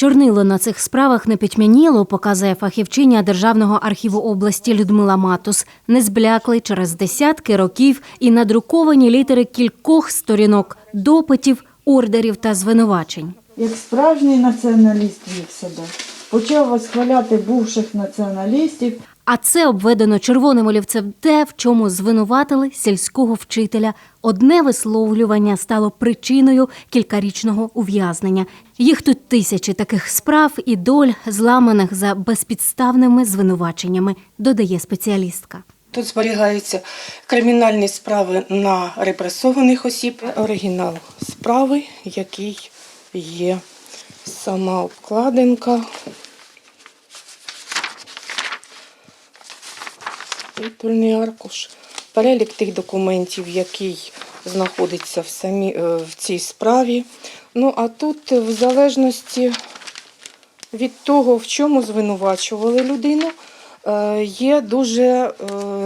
Чорнило на цих справах не підмяніло, показує фахівчиня Державного архіву області Людмила Матус. Не зблякли через десятки років і надруковані літери кількох сторінок допитів, ордерів та звинувачень. як справжній націоналіст вів себе. Почав восхваляти бувших націоналістів. А це обведено червоним олівцем те, в чому звинуватили сільського вчителя. Одне висловлювання стало причиною кількарічного ув'язнення. Їх тут тисячі таких справ і доль, зламаних за безпідставними звинуваченнями, додає спеціалістка. Тут зберігаються кримінальні справи на репресованих осіб. Оригінал справи, який є сама обкладинка. Титульний аркуш. Перелік тих документів, який знаходиться в, самі, е, в цій справі. Ну а тут, в залежності від того, в чому звинувачували людину, е, є дуже е,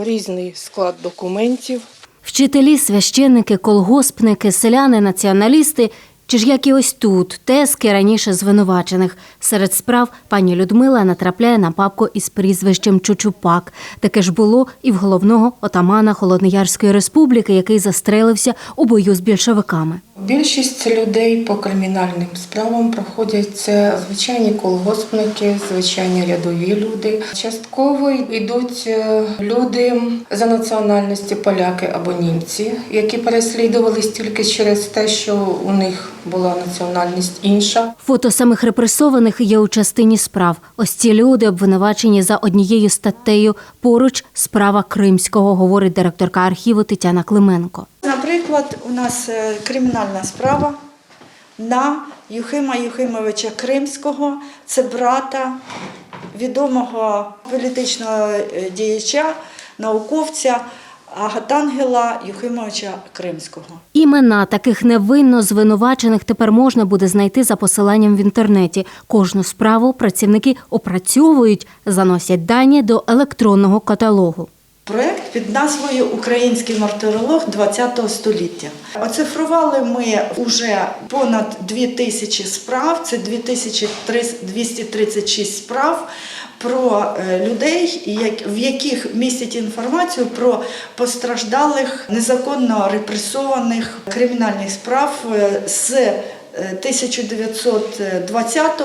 різний склад документів. Вчителі, священники, колгоспники, селяни, націоналісти. Чи ж як і ось тут, тески раніше звинувачених. Серед справ пані Людмила натрапляє на папку із прізвищем Чучупак. Таке ж було і в головного отамана Холодноярської республіки, який застрелився у бою з більшовиками. Більшість людей по кримінальним справам проходять це звичайні колгоспники, звичайні рядові люди. Частково йдуть е, люди за національності поляки або німці, які переслідувались тільки через те, що у них була національність інша. Фото самих репресованих є у частині справ. Ось ці люди обвинувачені за однією статтею. Поруч справа Кримського, говорить директорка архіву Тетяна Клименко. Наприклад, у нас е, кримінальна справа на Юхима Юхимовича Кримського, це брата відомого політичного е, діяча, науковця Агатангела Юхимовича Кримського. Імена таких невинно звинувачених тепер можна буде знайти за посиланням в інтернеті. Кожну справу працівники опрацьовують, заносять дані до електронного каталогу. Проект під назвою Український мартиролог ХХ століття. Оцифрували ми вже понад 2000 справ, це 2236 справ про е, людей, в яких містять інформацію про постраждалих незаконно репресованих кримінальних справ е, з е, 1920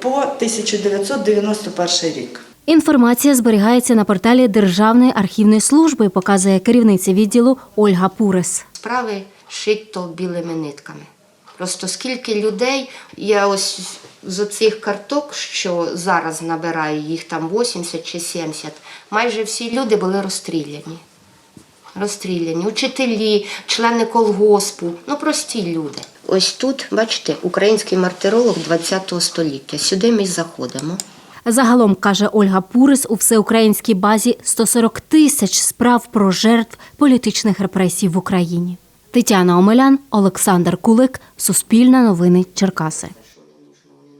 по 1991 рік. Інформація зберігається на порталі Державної архівної служби, показує керівниця відділу Ольга Пурес. Справи шито білими нитками. Просто скільки людей, я ось з оцих карток, що зараз набираю, їх там 80 чи 70, майже всі люди були розстріляні. Розстріляні, учителі, члени колгоспу, ну прості люди. Ось тут, бачите, український мартиролог ХХ століття. Сюди ми заходимо. Загалом, каже Ольга Пурис, у всеукраїнській базі 140 тисяч справ про жертв політичних репресій в Україні. Тетяна Омелян, Олександр Кулик, Суспільне новини Черкаси.